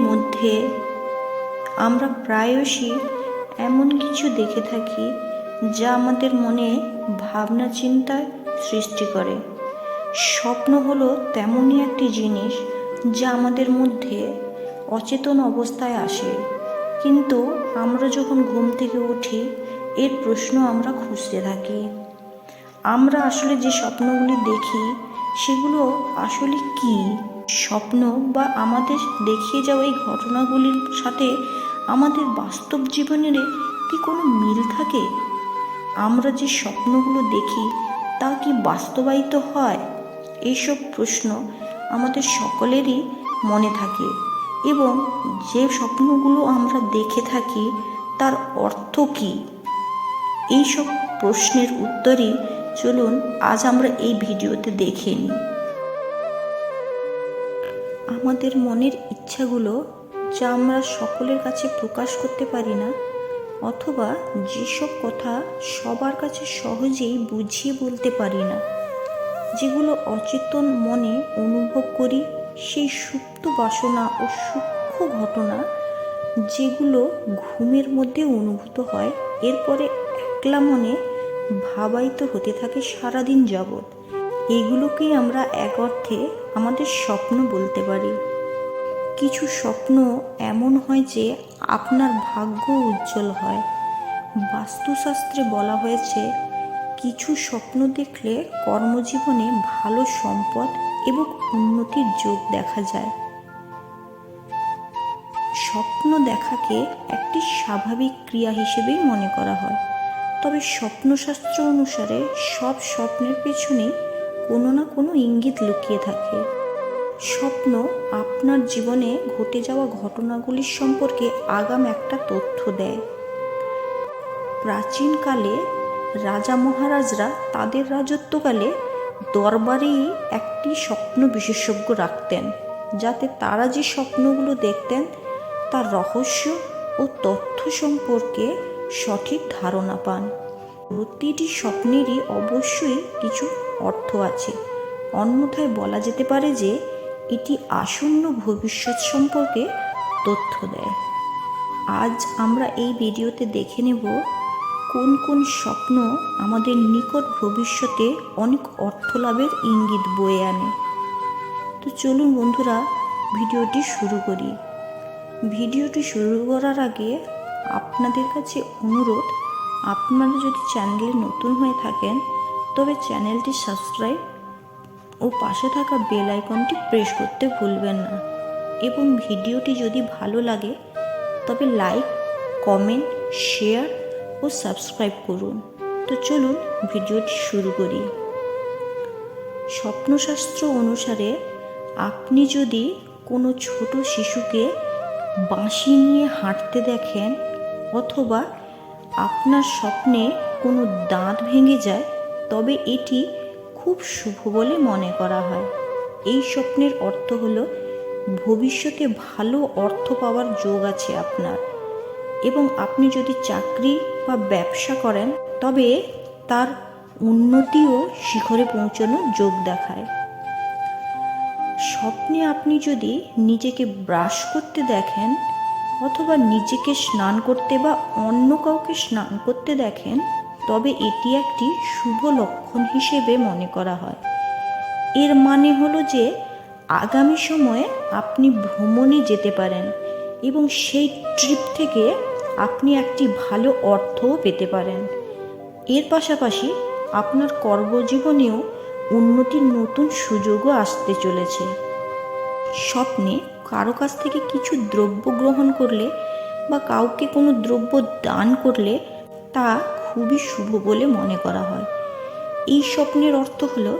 মধ্যে আমরা প্রায়শই এমন কিছু দেখে থাকি যা আমাদের মনে ভাবনা চিন্তার সৃষ্টি করে। স্বপ্ন হলো তেমনই একটি জিনিস যা আমাদের মধ্যে অচেতন অবস্থায় আসে। কিন্তু আমরা যখন ঘুম থেকে উঠি, এর প্রশ্ন আমরা খুঁজতে থাকি। আমরা আসলে যে স্বপ্নগুলি দেখি, সেগুলো আসলে কি? স্বপ্ন বা আমাদের দেখিয়ে যাওয়া এই ঘটনাগুলির সাথে আমাদের বাস্তব জীবনের কি কোনো মিল থাকে? আমরা যে স্বপ্নগুলো দেখি, তা কি বাস্তবায়িত হয়? এইসব প্রশ্ন আমাদের সকলেরই মনে থাকে এবং যে স্বপ্নগুলো আমরা দেখে থাকি, তার অর্থ কী? এইসব প্রশ্নের উত্তরই চলুন আজ আমরা এই ভিডিওতে দেখে নিই। আমাদের মনের ইচ্ছাগুলো যা আমরা সকলের কাছে প্রকাশ করতে পারি না, অথবা যেসব কথা সবার কাছে সহজেই বুঝিয়ে বলতে পারি না, যেগুলো অচেতন মনে অনুভব করি, সেই সুপ্ত বাসনা ও সূক্ষ্ম ঘটনা যেগুলো ঘুমের মধ্যে অনুভূত হয়, এরপরে একলা মনে ভাবায়িত হতে থাকে সারাদিন যাবৎ। এগুলোকেই আমরা এক অর্থে আমাদের স্বপ্ন বলতে পারি। কিছু স্বপ্ন এমন হয় যে আপনার ভাগ্য উজ্জ্বল হয়। বাস্তুশাস্ত্রে বলা হয়েছে, কিছু স্বপ্ন দেখলে কর্মজীবনে ভালো সম্পদ এবং উন্নতির যোগ দেখা যায়। স্বপ্ন দেখাকে একটি স্বাভাবিক ক্রিয়া হিসেবেই মনে করা হয়। তবে স্বপ্নশাস্ত্র অনুসারে সব স্বপ্নের পেছনেই কোনো না কোনো ইঙ্গিত লুকিয়ে থাকে। স্বপ্ন আপনার জীবনে ঘটে যাওয়া ঘটনাগুলির সম্পর্কে আগাম একটা তথ্য দেয়। প্রাচীনকালে রাজা মহারাজরা তাদের রাজত্বকালে দরবারেই একটি স্বপ্ন বিশেষজ্ঞ রাখতেন, যাতে তারা যে স্বপ্নগুলো দেখতেন, তার রহস্য ও তথ্য সম্পর্কে সঠিক ধারণা পান। প্রতিটি স্বপ্নেরই অবশ্যই কিছু অর্থ আছে। অন্যথায় বলা যেতে পারে যে, এটি আসন্ন ভবিষ্যৎ সম্পর্কে তথ্য দেয়। আজ আমরা এই ভিডিওতে দেখে নেব, কোন কোন স্বপ্ন আমাদের নিকট ভবিষ্যতে অনেক অর্থ লাভের ইঙ্গিত বয়ে আনে। তো চলুন বন্ধুরা, ভিডিওটি শুরু করি। ভিডিওটি শুরু করার আগে আপনাদের কাছে অনুরোধ আপনারা যদি চ্যানেলে নতুন হয়ে থাকেন, তবে চ্যানেলটি সাবস্ক্রাইব ও পাশে থাকা বেল আইকনটি প্রেস করতে ভুলবেন না। এবং ভিডিওটি যদি ভালো লাগে, তবে লাইক, কমেন্ট, শেয়ার ও সাবস্ক্রাইব করুন। তো চলুন ভিডিওটি শুরু করি। স্বপ্নশাস্ত্র অনুসারে আপনি যদি কোনো ছোট শিশুকে বাঁশি নিয়ে হাঁটতে দেখেন অথবা আপনার স্বপ্নে কোনো দাঁত ভেঙে যায়, তবে এটি খুব শুভ বলে মনে করা হয়। এই স্বপ্নের অর্থ হলো, ভবিষ্যতে ভালো অর্থ পাওয়ার যোগ আছে আপনার। এবং আপনি যদি চাকরি বা ব্যবসা করেন, তবে তার উন্নতিও শিখরে পৌঁছানোর যোগ দেখায়। স্বপ্নে আপনি যদি নিজেকে ব্রাশ করতে দেখেন অথবা নিজেকে স্নান করতে বা অন্য কাউকে স্নান করতে দেখেন, তবে এটি একটি শুভ লক্ষণ হিসেবে মনে করা হয়। এর মানে হলো যে, আগামী সময়ে আপনি ভ্রমণে যেতে পারেন এবং সেই ট্রিপ থেকে আপনি একটি ভালো অর্থও পেতে পারেন। এর পাশাপাশি আপনার কর্মজীবনেও উন্নতির নতুন সুযোগও আসতে চলেছে। স্বপ্নে কারও কাছ থেকে কিছু দ্রব্য গ্রহণ করলে বা কাউকে কোনো দ্রব্য দান করলে তা খুবই শুভ বলে মনে করা হয়। এই স্বপ্নের অর্থ হলো,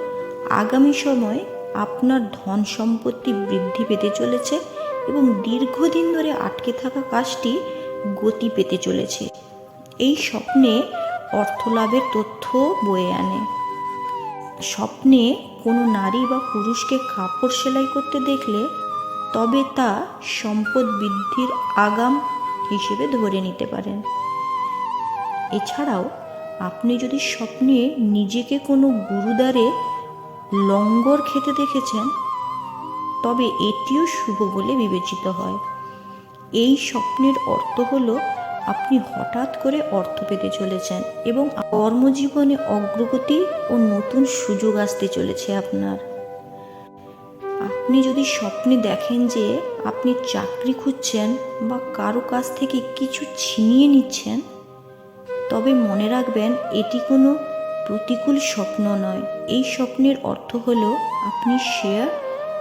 আগামী সময়ে আপনার ধন সম্পত্তি বৃদ্ধি পেতে চলেছে এবং দীর্ঘদিন ধরে আটকে থাকা কাজটি গতি পেতে চলেছে। এই স্বপ্নে অর্থলাভের তথ্য বয়ে আনে। স্বপ্নে কোনো নারী বা পুরুষকে কাপড় সেলাই করতে দেখলে তবে তা সম্পদ বৃদ্ধির আগাম হিসেবে ধরে নিতে পারেন। এছাড়াও, আপনি যদি স্বপ্নে নিজেকে কোনো গুরুদ্বারে লঙ্গর খেতে দেখেছেন, তবে এটিও শুভ বলে বিবেচিত হয়। এই স্বপ্নের অর্থ হলো, আপনি হঠাৎ করে অর্থ পেতে চলেছেন এবং কর্মজীবনে অগ্রগতি ও নতুন সুযোগ আসতে চলেছে আপনার। আপনি যদি স্বপ্নে দেখেন যে আপনি চাকরি খুঁজছেন বা কারও কাছ থেকে কিছু ছিনিয়ে নিচ্ছেন, তবে মনে রাখবেন এটি কোনো প্রতিকূল স্বপ্ন নয়। এই স্বপ্নের অর্থ হলো আপনি শেয়ার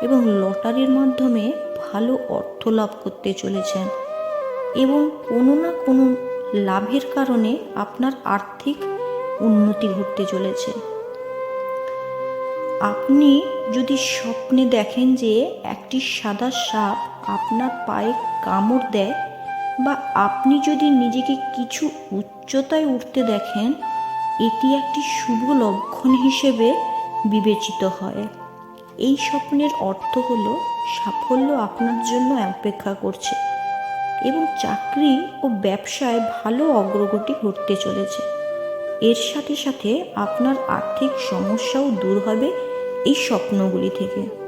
এবং লটারির মাধ্যমে ভালো অর্থ লাভ করতে চলেছেন এবং কোনো না কোনো লাভের কারণে আপনার আর্থিক উন্নতি ঘটতে চলেছে। আপনি যদি স্বপ্নে দেখেন যে একটি সাদা সাপ আপনার পায়ে কামড় দেয় বা আপনি যদি নিজেকে কিছু উচ্চতায় উঠতে দেখেন, এটি একটি শুভ লক্ষণ হিসেবে বিবেচিত হয়। এই স্বপ্নের অর্থ হলো সাফল্য আপনার জন্য অপেক্ষা করছে এবং চাকরি ও ব্যবসায় ভালো অগ্রগতি ঘটতে চলেছে। এর সাথে সাথে আপনার আর্থিক সমস্যাও দূর হবে এই স্বপ্নগুলি থেকে।